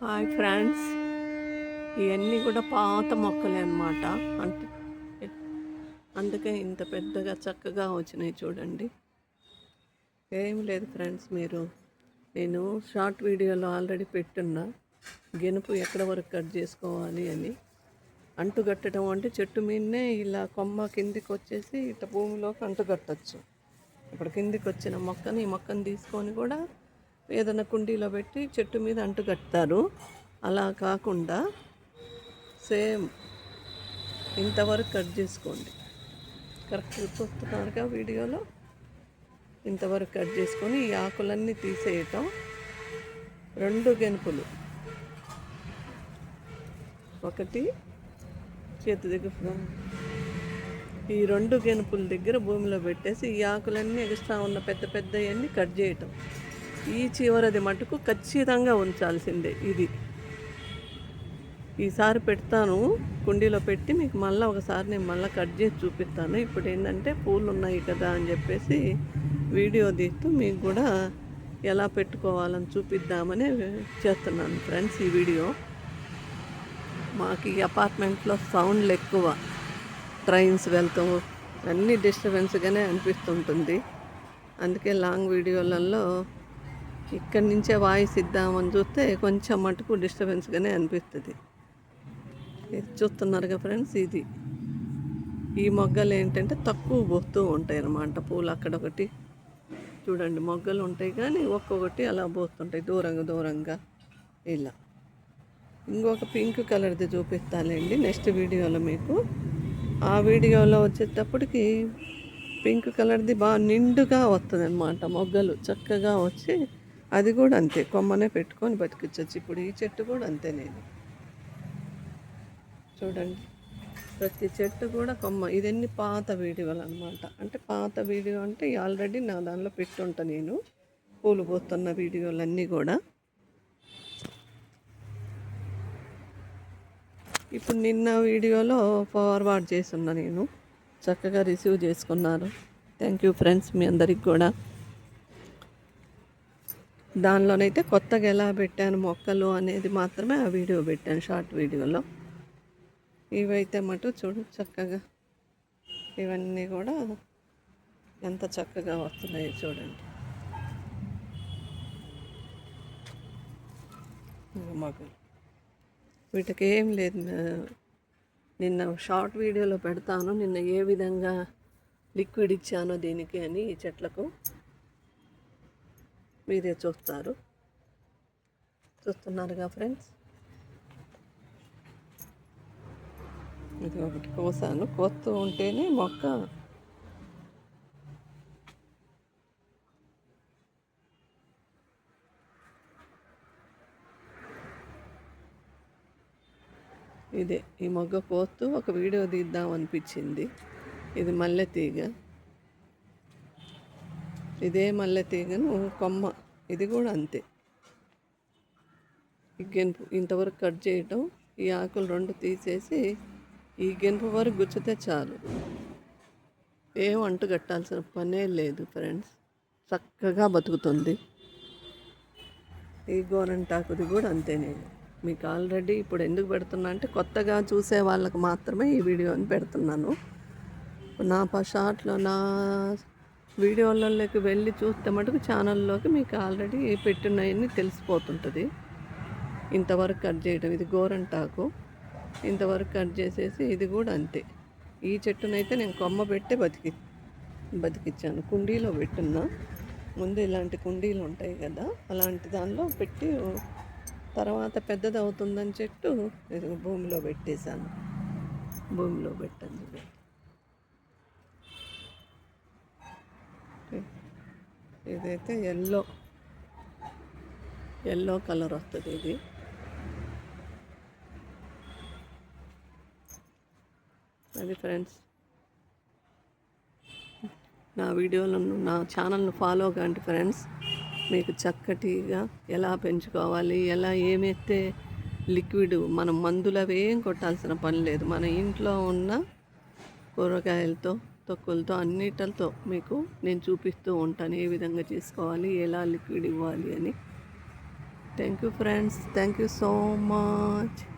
Hi friends ఇవన్నీ కూడా పాత మొక్కలే అన్నమాట. అంటే అందుకే ఇంత పెద్దగా చక్కగా వచ్చినాయి చూడండి. ఏం లేదు ఫ్రెండ్స్ మీరు. నేను షార్ట్ వీడియోలో ఆల్రెడీ పెట్టున్నా గెనుపు ఎక్కడ వరకు కట్ చేసుకోవాలి అని అంటు కట్టడం అంటే చెట్టు మీదనే ఇలా కొమ్మ కిందికి వచ్చేసి ఇట్లా భూమిలోకి అంటుగట్టచ్చు. ఇప్పుడు కిందికి వచ్చిన మొక్కని ఈ మొక్కని తీసుకొని కూడా ఏదైనా కుండీలో పెట్టి చెట్టు మీద అంటు కడతారు. అలా కాకుండా సేమ్ ఇంతవరకు కట్ చేసుకోండి. కరెక్ట్ చూస్తున్నారుగా వీడియోలో? ఇంతవరకు కట్ చేసుకొని ఈ ఆకులన్నీ తీసేయటం. రెండు గెనుపులు. ఒకటి చేతి దగ్గర ఈ రెండు గెనుపుల దగ్గర భూమిలో పెట్టేసి ఈ ఆకులన్నీ ఎక్స్ట్రా ఉన్న పెద్ద పెద్దవన్నీ కట్ చేయటం. ఈ చివరది మటుకు ఖచ్చితంగా ఉంచాల్సిందే ఇది. ఈసారి పెడతాను కుండీలో పెట్టి మీకు మళ్ళీ ఒకసారి నేను మళ్ళీ కట్ చేసి చూపిస్తాను. ఇప్పుడు ఏంటంటే పూలు ఉన్నాయి కదా అని చెప్పేసి వీడియో తీస్తూ మీకు కూడా ఎలా పెట్టుకోవాలని చూపిద్దామని చేస్తున్నాను ఫ్రెండ్స్ ఈ వీడియో. మాకు ఈ అపార్ట్మెంట్లో సౌండ్లు ఎక్కువ ట్రైన్స్ వెళ్తూ అన్నీ డిస్టర్బెన్స్గానే అనిపిస్తుంటుంది. అందుకే లాంగ్ వీడియోలలో ఇక్కడి నుంచే వాయిస్ ఇద్దామని చూస్తే కొంచెం మటుకు డిస్టర్బెన్స్గానే అనిపిస్తుంది. ఇది చూస్తున్నారుగా ఫ్రెండ్స్ ఇది. ఈ మొగ్గలు ఏంటంటే తక్కువ పోస్తూ ఉంటాయి అన్నమాట పూలు అక్కడ ఒకటి. చూడండి మొగ్గలు ఉంటాయి కానీ ఒక్కొక్కటి అలా పోతుంటాయి దూరంగా దూరంగా. ఇలా. ఇంకొక పింక్ కలర్ది చూపిస్తానండి నెక్స్ట్ వీడియోలో మీకు. ఆ వీడియోలో వచ్చేటప్పటికి పింక్ కలర్ది బాగా నిండుగా వస్తుంది మొగ్గలు. చక్కగా వచ్చి అది కూడా అంతే. కొమ్మనే పెట్టుకొని బతికించవచ్చు ఇప్పుడు ఈ చెట్టు కూడా అంతే నేను. చూడండి. ప్రతి చెట్టు కూడా కొమ్మ. ఇదన్నీ పాత వీడియోలు అనమాట అంటే పాత వీడియో అంటే ఆల్రెడీ నా దానిలో పెట్టుంటా నేను. పూలు పోతున్న వీడియోలన్నీ కూడా. ఇప్పుడు నిన్న వీడియోలో ఫార్వర్డ్ చేస్తున్నా నేను. చక్కగా రిసీవ్ చేసుకున్నారు. థ్యాంక్ యూ ఫ్రెండ్స్ మీ అందరికి కూడా. దానిలోనైతే కొత్తగా ఎలా పెట్టాను మొక్కలు అనేది మాత్రమే ఆ వీడియో పెట్టాను షార్ట్ వీడియోలో. ఇవైతే మటు చూడు చక్కగా. ఇవన్నీ కూడా ఎంత చక్కగా వస్తున్నాయి చూడండి. మొక్కలు వీటికి ఏం లేదు నిన్న షార్ట్ వీడియోలో పెడతాను. నిన్న ఏ విధంగా లిక్విడ్ ఇచ్చానో దీనికి అని ఈ చెట్లకు. మీరే చూస్తారు. చూస్తున్నారుగా ఫ్రెండ్స్? ఇది ఒకటి కోసాను. కోస్తూ ఉంటేనే మొక్క ఇదే. ఈ మొగ్గ కోస్తూ ఒక వీడియో తీద్దాం అనిపించింది. ఇది మల్లె తీగ. ఇదే మల్లె తీగను కొమ్మ. ఇది కూడా అంతే. ఈ గెనుపు ఇంతవరకు కట్ చేయటం ఈ ఆకులు రెండు తీసేసి ఈ గెనుపు వరకు గుచ్చితే చాలు. ఏం అంటు కట్టాల్సిన పనే లేదు ఫ్రెండ్స్. చక్కగా బతుకుతుంది. ఈ గోరంటాకుది కూడా అంతే నేను. మీకు ఆల్రెడీ ఇప్పుడు ఎందుకు పెడుతున్నా అంటే కొత్తగా చూసే వాళ్ళకి మాత్రమే ఈ వీడియోని పెడుతున్నాను. నా ప షార్ట్లో నా వీడియోలలోకి వెళ్ళి చూస్తే మటుకు ఛానల్లోకి మీకు ఆల్రెడీ పెట్టున్నాయని తెలిసిపోతుంటుంది. ఇంతవరకు కట్ చేయడం ఇది గోరంటాకు. ఇంతవరకు కట్ చేసేసి ఇది కూడా అంతే. ఈ చెట్టునైతే నేను కొమ్మ పెట్టే బతికి బతికిచ్చాను. కుండీలో పెట్టున్నా. ముందు ఇలాంటి కుండీలు ఉంటాయి కదా అలాంటి దానిలో పెట్టి తర్వాత పెద్దది అవుతుందని చెట్టు భూమిలో పెట్టేశాను. భూమిలో పెట్టండి. ఇదైతే ఎల్లో ఎల్లో కలర్ వస్తుంది ఇది. అది ఫ్రెండ్స్ నా వీడియోలను నా ఛానల్ను ఫాలో కండి ఫ్రెండ్స్ మీకు చక్కటిగా ఎలా పెంచుకోవాలి ఎలా ఏమైతే లిక్విడ్ మనం మందులు అవి ఏం కొట్టాల్సిన పని లేదు. మన ఇంట్లో ఉన్న కూరగాయలతో తొక్కులతో అన్నిటితో మీకు నేను చూపిస్తూ ఉంటాను. ఏ విధంగా చేసుకోవాలి ఎలా లిక్విడ్ ఇవ్వాలి అని. Thank you friends. Thank you so much.